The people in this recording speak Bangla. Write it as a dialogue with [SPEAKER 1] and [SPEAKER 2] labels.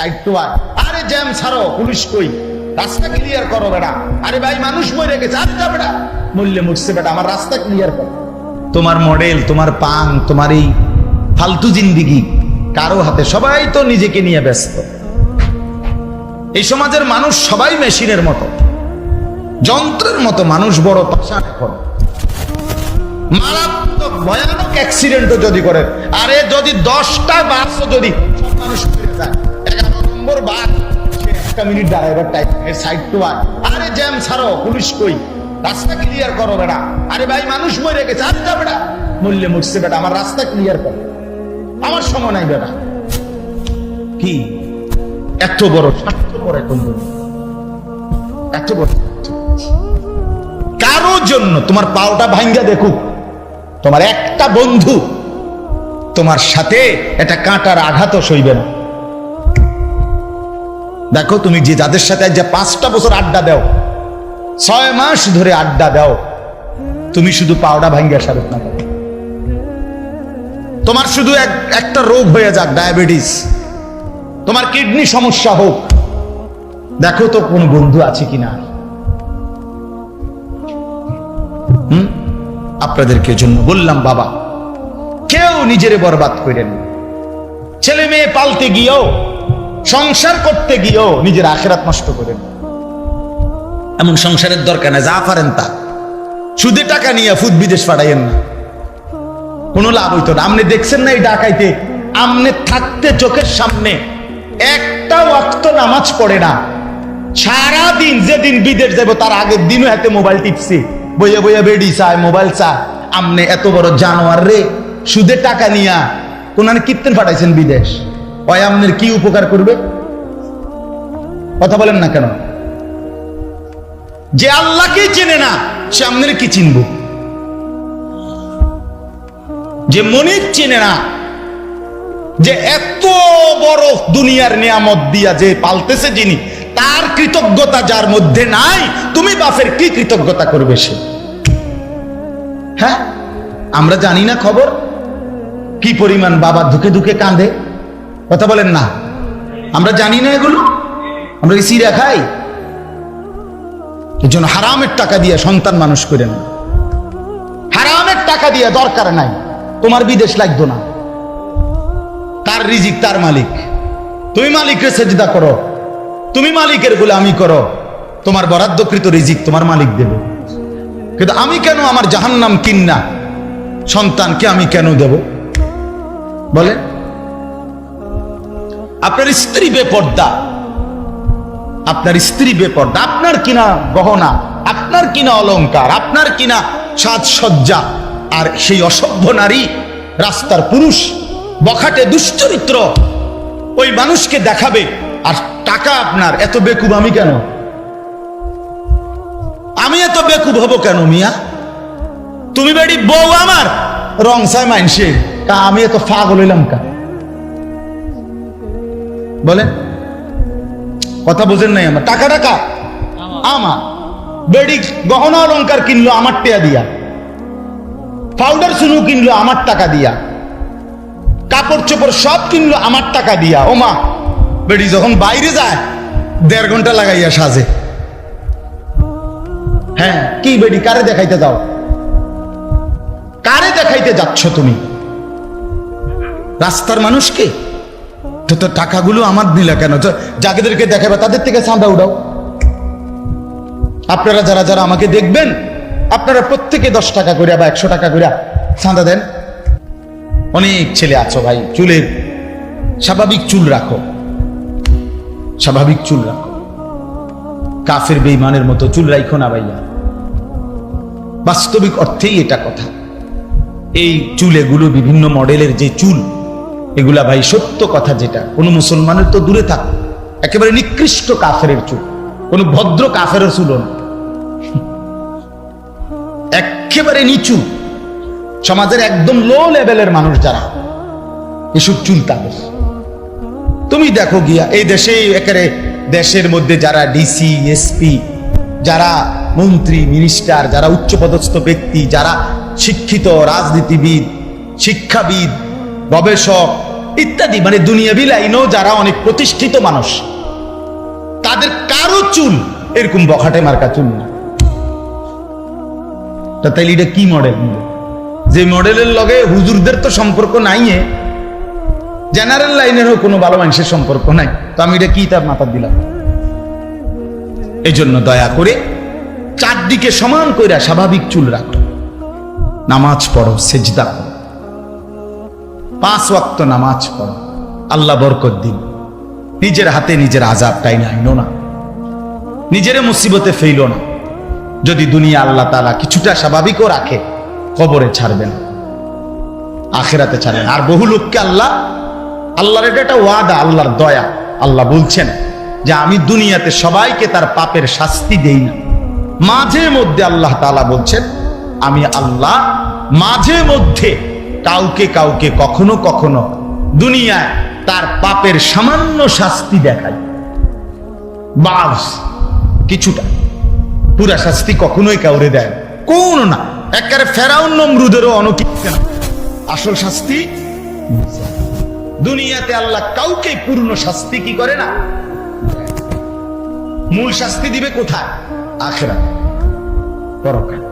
[SPEAKER 1] সাইড টু আর। জ্যাম ছাড়ো, পুলিশ কই? রাস্তা ক্লিয়ার করো বেটা। আরে ভাই, মানুষ মরে গেছে। আর যা বেটা। মূল্যে মরছে বেটা, আমার রাস্তা ক্লিয়ার করো। তোমার মডেল তোমার তোমার এই ফালতু জিন্দিগি, কারও হাতে সবাই তো নিজেকে নিয়ে ব্যস্ত। এই সমাজের মানুষ সবাই মেশিনের মতো। যন্ত্রের মতো মানুষ বড় পাশান এখন। মারাত্মক, ভয়ানক অ্যাক্সিডেন্টও যদি করে, আরে যদি দশটা বাসও যদি মানুষ যায় নম্বর সে একটা মিনিট ড্রাইভার টাইম সাইড টু আর আরে জ্যাম ছাড়ো পুলিশ কই? রাস্তা ক্লিয়ার করো বেটা। আরে ভাই মানুষ মরে গেছে। আর যা বেটা। মূল্যে মরছে বেটা। আমার রাস্তা ক্লিয়ার করো। আমার সময় নাই বেটা। কি? এত বড় স্বার্থপর এখন। এত বড় কারও জন্য তোমার পাওটা ভাঙ্গা দেখুক তোমার একটা বন্ধু। তোমার সাথে এটা কাঁটার আঘাতও সইবে না। দেখো তুমি যে যাদের সাথে যে পাঁচটা বছর আড্ডা দাও, ছয় মাস ধরে আড্ডা দাও, তুমি শুধু পাওটা ভাঙ্গা সারত না তোমার শুধু এক, একটা রোগ হয়ে যাক, ডায়াবেটিস। তোমার কিডনি সমস্যা হোক। দেখো তো কোন বন্ধু আছে কিনা? হুম? আপনাদেরকে জন্য বললাম, বাবা, কেউ নিজেরে বরবাদ করেন ছেলে মেয়ে পালতে গিয়েও সংসার করতে গিয়েও নিজের আখেরাত নষ্ট করেন এমন সংসারের দরকার না যা পারেন তা। সুদে টাকা নিয়ে ফুদ বিদেশ পাঠাইয়েন না। কোনো লাভ হইতো না। আপনি দেখছেন না এই ডাকাইতে? আমনে থাকতে চোখের সামনে একটা ওয়াক্ত নামাজ পড়ে না। সারা দিন যেদিন বিদেশ যাব তার আগের দিনও হাতে মোবাইল টিপছি। বইয়ে বইয়ে বেডি চায়, মোবাইল চা আমনে এত বড় জানোয়ার রে। সুদে টাকা নিয়া কোন কীর্তন পাঠাইছেন বিদেশ? ওই কি উপকার করবে? কথা বলেন না কেন? যে আল্লাহকেই চেনে না, সে আমনের কি চিনবো? যে মনির চিনে না, যে এত বড় দুনিয়ার নিয়ামত দিয়া যে পালতেছে যিনি, তার কৃতজ্ঞতা যার মধ্যে নাই, তুমি বাপের কি কৃতজ্ঞতা করবে সে? হ্যাঁ? আমরা জানি না খবর। কি পরিমাণ বাবা ধুকে ধুকে কাঁদে? কথা বলেন না। আমরা জানি না এগুলো। আমরা কি সিরা খাই? এই জন্য হারামের টাকা দিয়ে সন্তান মানুষ করেন হারামের টাকা দিয়ে দরকার নাই। তোমার বিদেশ লাগতো না। তার রিজিক তার মালিক। তুমি মালিকের সেজদা করো। তুমি মালিকের গোলামি করো। তোমার বরাদ্দকৃত রিজিক তোমার মালিক দেবে। কিন্তু আমি কেন আমার জাহান্নাম কিন্না? সন্তানকে আমি কেন দেব? বলে আপনার স্ত্রী বেপর্দা। আপনার স্ত্রী বেপর্দা। আপনার কিনা গহনা, আপনার কিনা অলংকার, আপনার কিনা সাজসজ্জা। আর সেই অসভ্য নারী, রাস্তার পুরুষ, বখাটে দুশ্চরিত্র, ওই মানুষকে দেখাবে। আর টাকা আপনার, এত বেকুব আমি কেন? আমি এত বেকুব হব কেন, মিয়া? তুমি বেড়ি বউ আমার, রং সাই মাইনসে কা আমি এত ফাগল হইলাম কা বলেন। কথা বোঝেন নাই আমার। টাকা টাকা। আমার। বেডি গহনা অলংকার কিনলো আমার টেয়া দিয়া। পাউডার সুনু কিনলো আমার টাকা দিয়া। কাপড় চোপড় সব কিনলো আমার টাকা দিয়া। ও মা বেডি যখন বাইরে যায় দেড় ঘণ্টা লাগাইয়া সাজে। হ্যাঁ কি বেডি? কারে দেখাইতে যাও? কারে দেখাইতে যাচ্ছ তুমি? রাস্তার মানুষকে তো তো টাকাগুলো আমার দিলা কেন? তো যাদেরকে দেখাবে, তাদের থেকে চাঁদা উঠাও আপনারা যারা যারা আমাকে দেখবেন, আপনারা প্রত্যেকে দশ টাকা করে বা একশো টাকা করে চাঁদা দেন। অনেক ছেলে আছো ভাই, চুলের স্বাভাবিক চুল রাখো। স্বাভাবিক চুল রাখো। কাফের বেইমানের মতো চুল রাখো না ভাইয়া। বাস্তবিক অর্থেই এটা কথা। এই চুলেগুলো বিভিন্ন মডেলের যে চুল এগুলা ভাই সত্য কথা যেটা। কোনো মুসলমানের তো দূরে থাক। একেবারে নিকৃষ্ট কাফের চুল। কোনো ভদ্র কাফের চুল একেবারে নিচু। সমাজের একদম লো লেভেলের মানুষ যারা, এসব চুল তাদের। তুমি দেখো গিয়া, এই দেশে একেবারে দেশের মধ্যে যারা ডিসি এসপি যারা মন্ত্রী মিনিস্টার যারা উচ্চপদস্থ ব্যক্তি, যারা শিক্ষিত, রাজনীতিবিদ, শিক্ষাবিদ গবেষক ইত্যাদি মানে দুনিয়াবি লাইনেও যারা অনেক প্রতিষ্ঠিত মানুষ, তাদের কারও চুল এরকম বখাটে মার্কা চুল না। তাইলে এটা কি মডেল যে মডেলের লগে হুজুরদের তো সম্পর্ক নাই। জেনারেল লাইনেরও কোনো ভালো মানুষের সম্পর্ক নাই। তো আমি এটা কি তার মাথা দিলাম? এই জন্য দয়া করে চারদিকে সমান কইরা স্বাভাবিক চুল রাখো। নামাজ পড়ো, সেজদা করো। পাঁচ ওয়াক্ত নামাজ পড়ো। আল্লাহ বরকত দিন। নিজের হাতে নিজের আজাব টাই আইনো না। নিজের মুসিবতে ফেইল না। যদি দুনিয়া আল্লাহ তালা কিছুটা স্বাভাবিকও রাখে, কবরে ছাড়বেন আখেরাতে ছাড়বেন আর বহু লোককে আল্লাহ, আল্লাহর এটা একটা ওয়াদা, আল্লাহর দয়া। আল্লাহ বলছেন যে, আমি দুনিয়াতে সবাইকে তার পাপের শাস্তি দেই না। মাঝে মধ্যে আল্লাহ তাআলা বলছেন, আমি আল্লাহ মাঝে মধ্যে কাউকে কাউকে কখনো কখনো দুনিয়ায় তার পাপের সামান্য শাস্তি বাস, কিছুটা। পুরা শাস্তি কখনোই কাউরে দেয় কোন না। একেবারে ফেরাউন নমরুদেরও অনুকিচ্ছে না। আসল শাস্তি দুনিয়াতে আল্লাহ কাউকে পূর্ণ শাস্তি কি করে না? মূল শাস্তি দিবে কোথায়? আখেরা পরকাল।